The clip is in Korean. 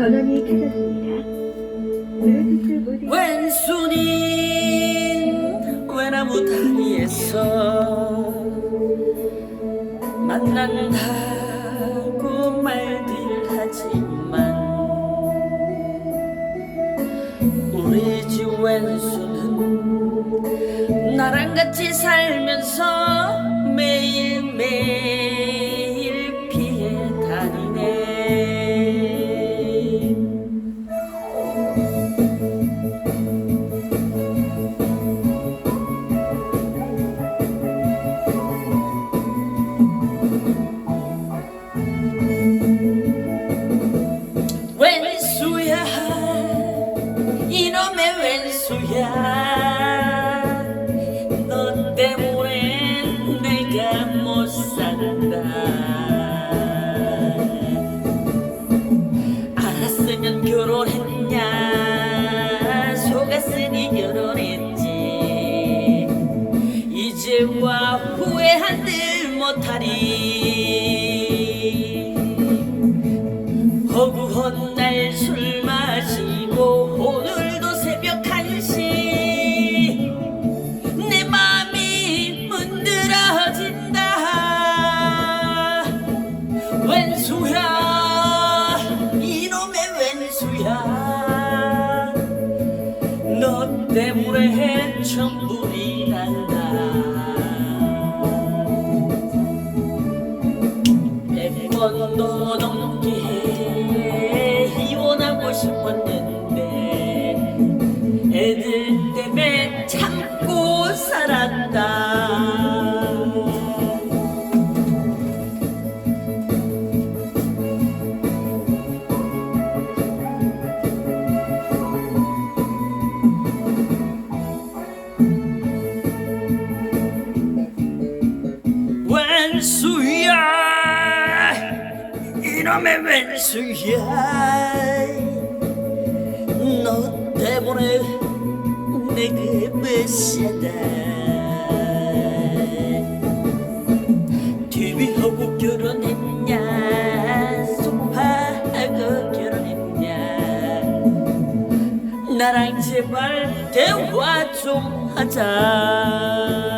전원이 켜졌습니다. 블루투스 왼손인 외나무 다리에서 만난다고 말들 하지만 우리 집 왼손은 나랑 같이 살면서 매일매일 너 때문에 내가 못 산다. 알았으면 결혼했냐? 속았으니 결혼했지. 이제와 후회한들 못하리. 허구한 왼수야 이놈의 왼수야. 너 때문에 천불이 난다. 백 번도 넘게 이혼하고 싶었는데 애들 이놈의 왼수야. 너 때문에 내가 못 TV하고 결혼했냐? 소파하고 결혼했냐? 나랑 제발 대화 좀 하자